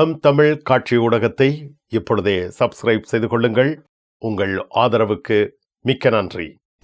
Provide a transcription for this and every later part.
M Tamil காட்சி ஊடகத்தை இப்பொழுதே சப்ஸ்கிரைப் செய்து கொள்ளுங்கள். உங்கள் ஆதரவுக்கு மிக்க நன்றி.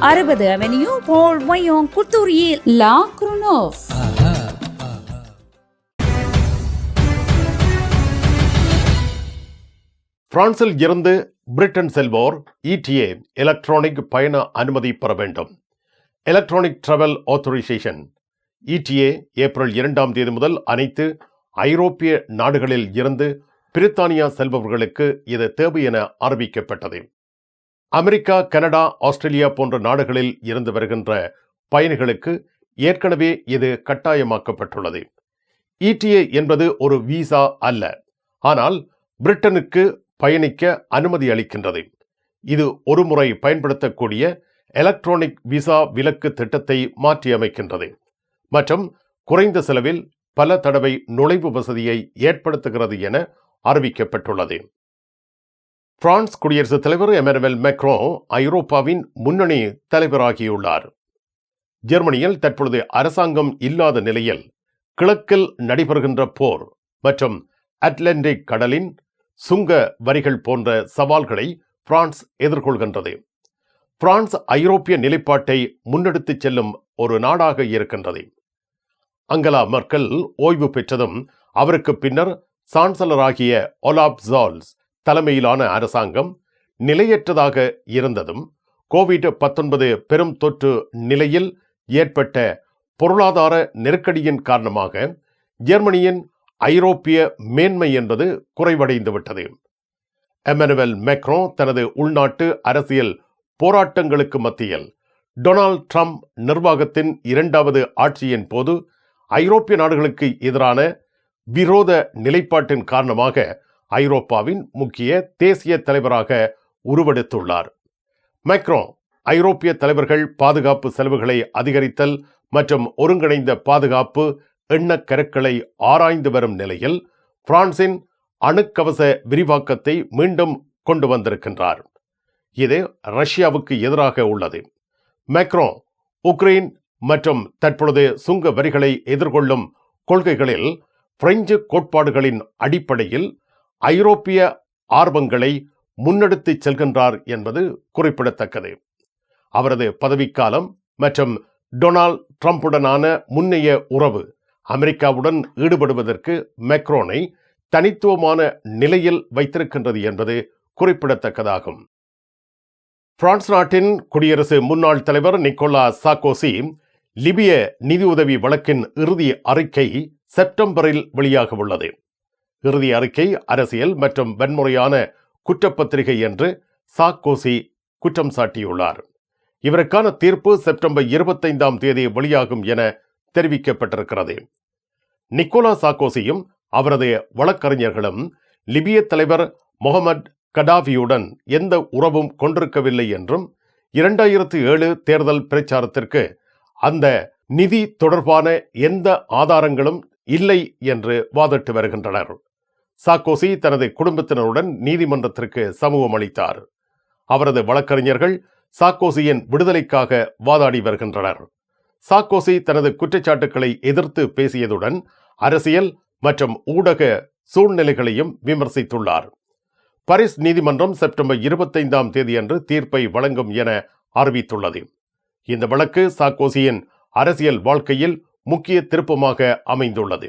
அறுபது அவென்யூ போல் வயோங் குத்தூரியில் லா குருனோவ். பிரான்சில் இருந்து பிரிட்டன் செல்வோர் இடிஏ எலக்ட்ரானிக் பயண அனுமதி பெற வேண்டும். Electronic travel authorisation ETA April இரண்டாம் தேதி முதல் அனைத்து ஐரோப்பிய நாடுகளில் இருந்து பிரித்தானியா செல்பவர்களுக்கு இது தேவை என அறிவிக்கப்பட்டது. அமெரிக்கா கனடா ஆஸ்திரேலியா போன்ற நாடுகளில் இருந்து வருகின்ற பயணிகளுக்கு ஏற்கனவே இது கட்டாயமாக்கப்பட்டுள்ளது. இடிஏ என்பது ஒரு விசா அல்ல. ஆனால் பிரிட்டனுக்கு பயணிக்க அனுமதி அளிக்கின்றது. இது ஒருமுறை பயன்படுத்தக்கூடிய எலக்ட்ரானிக் விசா விலக்கு திட்டத்தை மாற்றியமைக்கின்றது மற்றும் குறைந்த செலவில் பல தடவை நுழைவு வசதியை ஏற்படுத்துகிறது என அறிவிக்கப்பட்டுள்ளது. பிரான்ஸ் குடியரசுத் தலைவர் எமனுவல் மெக்ரோ ஐரோப்பாவின் முன்னணி தலைவராகியுள்ளார். ஜெர்மனியில் தற்பொழுது அரசாங்கம் இல்லாத நிலையில் கிழக்கில் நடைபெறுகின்ற போர் மற்றும் அட்லாண்டிக் கடலின் சுங்க வரிகள் போன்ற சவால்களை பிரான்ஸ் எதிர்கொள்கின்றது. பிரான்ஸ் ஐரோப்பிய நிலைப்பாட்டை முன்னெடுத்துச் செல்லும் ஒரு நாடாக இருக்கின்றது. அங்கலா மெர்க்கல் ஓய்வு பெற்றதும் அவருக்கு பின்னர் சான்சலராகிய ஒலாப் ஜால்ஸ் தலைமையிலான அரசாங்கம் நிலையற்றதாக இருந்ததும் கோவிட் பத்தொன்பது பெரும் தொற்று நிலையில் ஏற்பட்ட பொருளாதார நெருக்கடியின் காரணமாக ஜெர்மனியின் ஐரோப்பிய மேன்மை என்பது குறைவடைந்து விட்டது எமனுவல் மெக்ரோ தனது உள்நாட்டு அரசியல் போராட்டங்களுக்கு மத்தியில் டொனால்ட் ட்ரம்ப் நிர்வாகத்தின் இரண்டாவது ஆட்சியின் போது ஐரோப்பிய நாடுகளுக்கு எதிரான விரோத நிலைப்பாட்டின் காரணமாக ஐரோப்பாவின் முக்கிய தேசிய தலைவராக உருவெடுத்துள்ளார். மைக்ரோ ஐரோப்பிய தலைவர்கள் பாதுகாப்பு செலவுகளை அதிகரித்தல் மற்றும் ஒருங்கிணைந்த பாதுகாப்பு எண்ணக்கருக்களை ஆராய்ந்து வரும் நிலையில் பிரான்சின் அணுக்கவச விரிவாக்கத்தை மீண்டும் கொண்டு வந்திருக்கின்றார். இது ரஷ்யாவுக்கு எதிராக உள்ளது. மேக்ரோ உக்ரைன் மற்றும் தற்பொழுது சுங்க வரிகளை எதிர்கொள்ளும் கொள்கைகளில் பிரெஞ்சு கோட்பாடுகளின் அடிப்படையில் ஐரோப்பிய ஆர்வங்களை முன்னெடுத்துச் செல்கின்றார் என்பது குறிப்பிடத்தக்கது. அவரது பதவிக்காலம் மற்றும் டொனால்ட் ட்ரம்புடனான முன்னைய உறவு அமெரிக்காவுடன் ஈடுபடுவதற்கு மெக்ரோனை தனித்துவமான நிலையில் வைத்திருக்கின்றது என்பது குறிப்பிடத்தக்கதாகும். பிரான்ஸ் நாட்டின் குடியரசு முன்னாள் தலைவர் நிக்கோலா சாக்கோசி லிபிய நிதியுதவி வழக்கின் இறுதி அறிக்கை செப்டம்பரில் வெளியாக உள்ளது இறுதி அறிக்கை அரசியல் மற்றும் வன்முறையான குற்றப்பத்திரிகை என்று சாக்கோசி குற்றம் சாட்டியுள்ளார். இவருக்கான தீர்ப்பு செப்டம்பர் இருபத்தைந்தாம் தேதி வெளியாகும் என தெரிவிக்கப்பட்டிருக்கிறது. நிக்கோலா சாக்கோசியும் அவரது வழக்கறிஞர்களும் லிபிய தலைவர் முகமது கடாஃபியுடன் எந்த உறவும் கொண்டிருக்கவில்லை என்றும் இரண்டாயிரத்து ஏழு தேர்தல் பிரச்சாரத்திற்கு அந்த நிதி தொடர்பான எந்த ஆதாரங்களும் இல்லை என்று வாதிட்டு வருகின்றனர். சாக்கோசி தனது குடும்பத்தினருடன் நீதிமன்றத்திற்கு சமூகம் அளித்தார். அவரது வழக்கறிஞர்கள் சாக்கோசியின் விடுதலைக்காக வாதாடி வருகின்றனர். சாக்கோசி தனது குற்றச்சாட்டுக்களை எதிர்த்து பேசியதுடன் அரசியல் மற்றும் ஊடக சூழ்நிலைகளையும் விமர்சித்துள்ளார். பாரிஸ் நீதிமன்றம் செப்டம்பர் இருபத்தைந்தாம் தேதியன்று தீர்ப்பை வழங்கும் என அறிவித்துள்ளது. இந்த வழக்கு சாக்கோசியின் அரசியல் வாழ்க்கையில் முக்கிய திருப்பமாக அமைந்துள்ளது.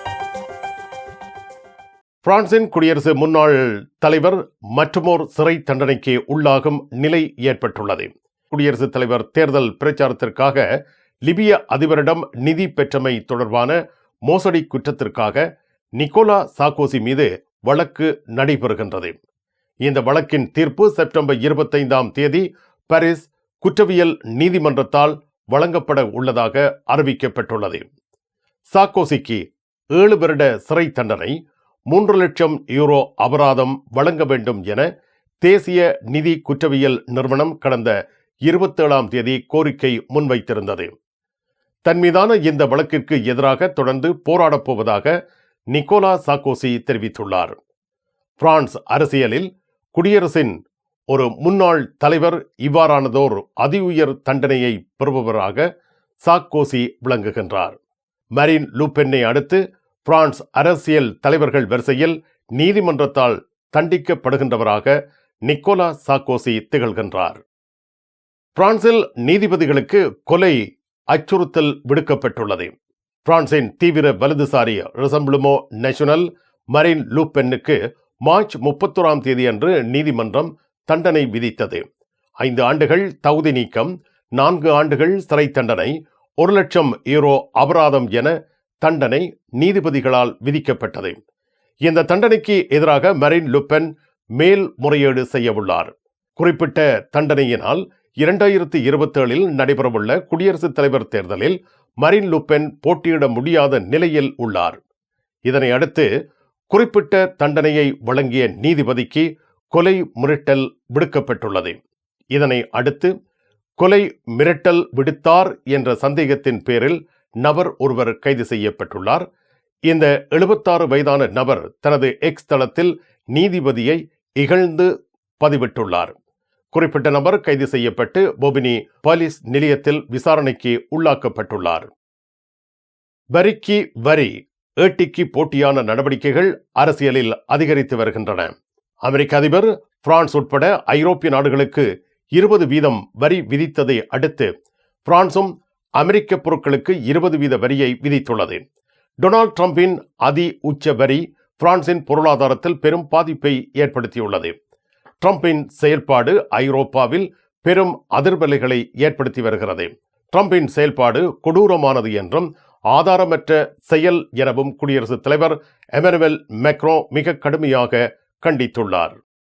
பிரான்சின் குடியரசு முன்னாள் தலைவர் மற்றுமோர் சிறை தண்டனைக்கு உள்ளாகும் நிலை ஏற்பட்டுள்ளது. குடியரசுத் தலைவர் தேர்தல் பிரச்சாரத்திற்காக லிபிய அதிபரிடம் நிதி பெற்றமை தொடர்பான மோசடி குற்றத்திற்காக நிக்கோலா சாக்கோசி மீது வழக்கு நடைபெறுகின்றது. இந்த வழக்கின் தீர்ப்பு செப்டம்பர் இருபத்தைந்தாம் தேதி பாரிஸ் குற்றவியல் நீதிமன்றத்தால் வழங்கப்பட உள்ளதாக அறிவிக்கப்பட்டுள்ளது. சாக்கோசிக்கு ஏழு வருட சிறை தண்டனை மூன்று லட்சம் யூரோ அபராதம் வழங்க வேண்டும் என தேசிய நிதி குற்றவியல் நிறுவனம் கடந்த இருபத்தேழாம் தேதி கோரிக்கை முன்வைத்திருந்தது. தன் மீதான இந்த வழக்கிற்கு எதிராக தொடர்ந்து போராடப் போவதாக நிக்கோலா சாக்கோசி தெரிவித்துள்ளார். பிரான்ஸ் அரசியலில் குடியரசின் ஒரு முன்னாள் தலைவர் இவ்வாறானதோர் அதி உயர் தண்டனையை பெறுபவராக சாக்கோசி விளங்குகின்றார். மரின் லூபென்னை அடுத்து பிரான்ஸ் அரசியல் தலைவர்கள் வரிசையில் நீதிமன்றத்தால் தண்டிக்கப்படுகின்றவராக நிக்கோலா சாக்கோசி திகழ்கின்றார். பிரான்சில் நீதிபதிகளுக்கு கொலை அச்சுறுத்தல் விடுக்கப்பட்டுள்ளது. பிரான்சின் தீவிர வலதுசாரி ரிசம்பிளுமோ நேஷனல் மரின் லூபென்னுக்கு மார்ச் முப்பத்தோராம் தேதியன்று நீதிமன்றம் தண்டனை விதித்தது. ஐந்து ஆண்டுகள் தகுதி நீக்கம் நான்கு ஆண்டுகள் சிறை தண்டனை ஒரு லட்சம் யூரோ அபராதம் என தண்டனை நீதிபதிகளால் விதிக்கப்பட்டது. இந்த தண்டனைக்கு எதிராக மரின் லுப்பென் மேல் முறையீடு செய்யவுள்ளார். குறிப்பிட்ட தண்டனையினால் இரண்டாயிரத்தி இருபத்தேழில் நடைபெறவுள்ள குடியரசுத் தலைவர் தேர்தலில் மரின் லுப்பென் போட்டியிட முடியாத நிலையில் உள்ளார். இதனை அடுத்து குறிப்பிட்ட தண்டனையை வழங்கிய நீதிபதிக்கு கொலை மிரட்டல் விடுக்கப்பட்டுள்ளது. இதனை அடுத்து கொலை மிரட்டல் விடுத்தார் என்ற சந்தேகத்தின் பேரில் நபர் ஒருவர் கைது செய்யப்பட்டுள்ளார். இந்த எழுபத்தாறு வயதான நபர் தனது எக்ஸ் தளத்தில் நீதிபதியை இகழ்ந்து பதிவிட்டுள்ளார். குறிப்பிட்ட நபர் கைது செய்யப்பட்டு பொபினி போலீஸ் நிலையத்தில் விசாரணைக்கு உள்ளாக்கப்பட்டுள்ளார். வரிக்கு வரி ஏட்டிக்கு போட்டியான நடவடிக்கைகள் அரசியலில் அதிகரித்து வருகின்றன. அமெரிக்க அதிபர் பிரான்ஸ் உட்பட ஐரோப்பிய நாடுகளுக்கு இருபது வீதம் வரி விதித்ததை அடுத்து பிரான்சும் அமெரிக்க பொருட்களுக்கு இருபது வீத வரியை விதித்துள்ளது. டொனால்ட் ட்ரம்பின் அதி உச்ச வரி பிரான்சின் பொருளாதாரத்தில் பெரும் பாதிப்பை ஏற்படுத்தியுள்ளது. ட்ரம்பின் செயல்பாடு ஐரோப்பாவில் பெரும் அதிர்வலைகளை ஏற்படுத்தி வருகிறது. ட்ரம்பின் செயல்பாடு கொடூரமானது என்றும் ஆதாரமற்ற செயல் எனவும் குடியரசுத் தலைவர் எமனுவல் மெக்ரோ மிக கடுமையாக கண்டித்துள்ளார்.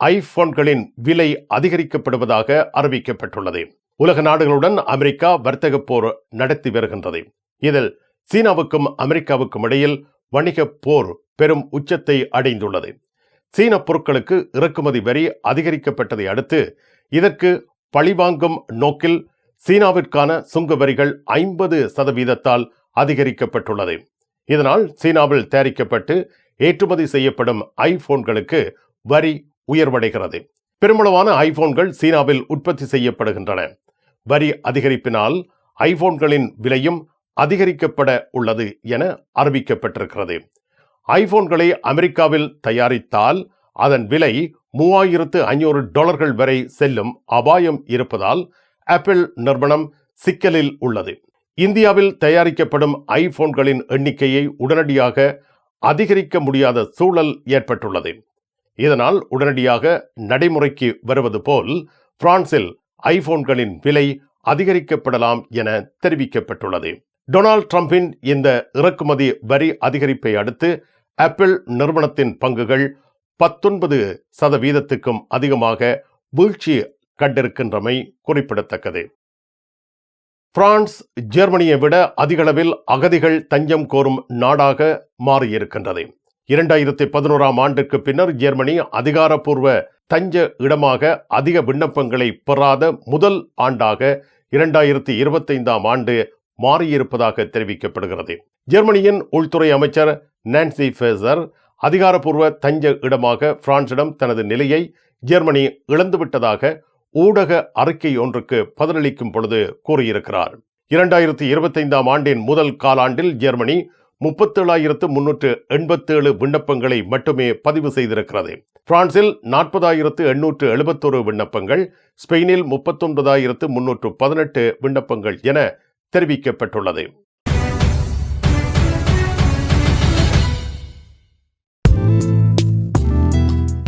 ஐபோன்களின் விலை அதிகரிக்கப்படுவதாக அறிவிக்கப்பட்டுள்ளது. உலக நாடுகளுடன் அமெரிக்கா வர்த்தக போர் நடத்தி வருகின்றது. இதில் சீனாவுக்கும் அமெரிக்காவுக்கும் இடையில் வணிக போர் பெரும் உச்சத்தை அடைந்துள்ளது. சீன பொருட்களுக்கு இறக்குமதி வரி அதிகரிக்கப்பட்டதை அடுத்து இதற்கு பழிவாங்கும் நோக்கில் சீனாவிற்கான சுங்க வரிகள் ஐம்பது சதவீதத்தால் அதிகரிக்கப்பட்டுள்ளது. இதனால் சீனாவில் தயாரிக்கப்பட்டு ஏற்றுமதி செய்யப்படும் ஐபோன்களுக்கு வரி உயர்வடைகிறது. பெருமளவான ஐபோன்கள் சீனாவில் உற்பத்தி செய்யப்படுகின்றன. வரி அதிகரிப்பினால் ஐபோன்களின் விலையும் அதிகரிக்கப்பட உள்ளது என அறிவிக்கப்பட்டிருக்கிறது. ஐபோன்களை அமெரிக்காவில் தயாரித்தால் அதன் விலை மூவாயிரத்து ஐநூறு டாலர்கள் வரை செல்லும் அபாயம் இருப்பதால் ஆப்பிள் நிறுவனம் சிக்கலில் உள்ளது. இந்தியாவில் தயாரிக்கப்படும் ஐபோன்களின் எண்ணிக்கையை உடனடியாக அதிகரிக்க முடியாத சூழல் ஏற்பட்டுள்ளது. இதனால் உடனடியாக நடைமுறைக்கு வருவது போல் பிரான்சில் ஐபோன்களின் விலை அதிகரிக்கப்படலாம் என தெரிவிக்கப்பட்டுள்ளது. டொனால்ட் ட்ரம்பின் இந்த இறக்குமதி வரி அதிகரிப்பை அடுத்து ஆப்பிள் நிறுவனத்தின் பங்குகள் பத்தொன்பது சதவீதத்துக்கும் அதிகமாக வீழ்ச்சி கண்டிருக்கின்றமை குறிப்பிடத்தக்கது. பிரான்ஸ் ஜெர்மனியை விட அதிகளவில் அகதிகள் தஞ்சம் கோரும் நாடாக மாறியிருக்கின்றது. இரண்டாயிரத்தி பதினோராம் ஆண்டுக்கு பின்னர் ஜெர்மனி அதிகாரப்பூர்வ தஞ்ச இடமாக அதிக விண்ணப்பங்களை பெறாத முதல் ஆண்டாக இரண்டாயிரத்தி இருபத்தைந்தாம் ஆண்டு மாறியிருப்பதாக தெரிவிக்கப்படுகிறது. ஜெர்மனியின் உள்துறை அமைச்சர் நான்சி ஃபேசர் அதிகாரப்பூர்வ தஞ்ச இடமாக பிரான்சிடம் தனது நிலையை ஜெர்மனி இழந்துவிட்டதாக ஊடக அறிக்கை ஒன்றுக்கு பதிலளிக்கும் பொழுது கூறியிருக்கிறார். இரண்டாயிரத்தி இருபத்தைந்தாம் ஆண்டின் முதல் காலாண்டில் ஜெர்மனி முப்பத்தேழாயிரத்து முன்னூற்று எண்பத்தேழு விண்ணப்பங்களை மட்டுமே பதிவு செய்திருக்கிறது. பிரான்சில் நாற்பதாயிரத்து எண்ணூற்று எழுபத்தொரு விண்ணப்பங்கள் ஸ்பெயினில் முப்பத்தொன்பதாயிரத்து முன்னூற்று பதினெட்டு விண்ணப்பங்கள் என தெரிவிக்கப்பட்டுள்ளது.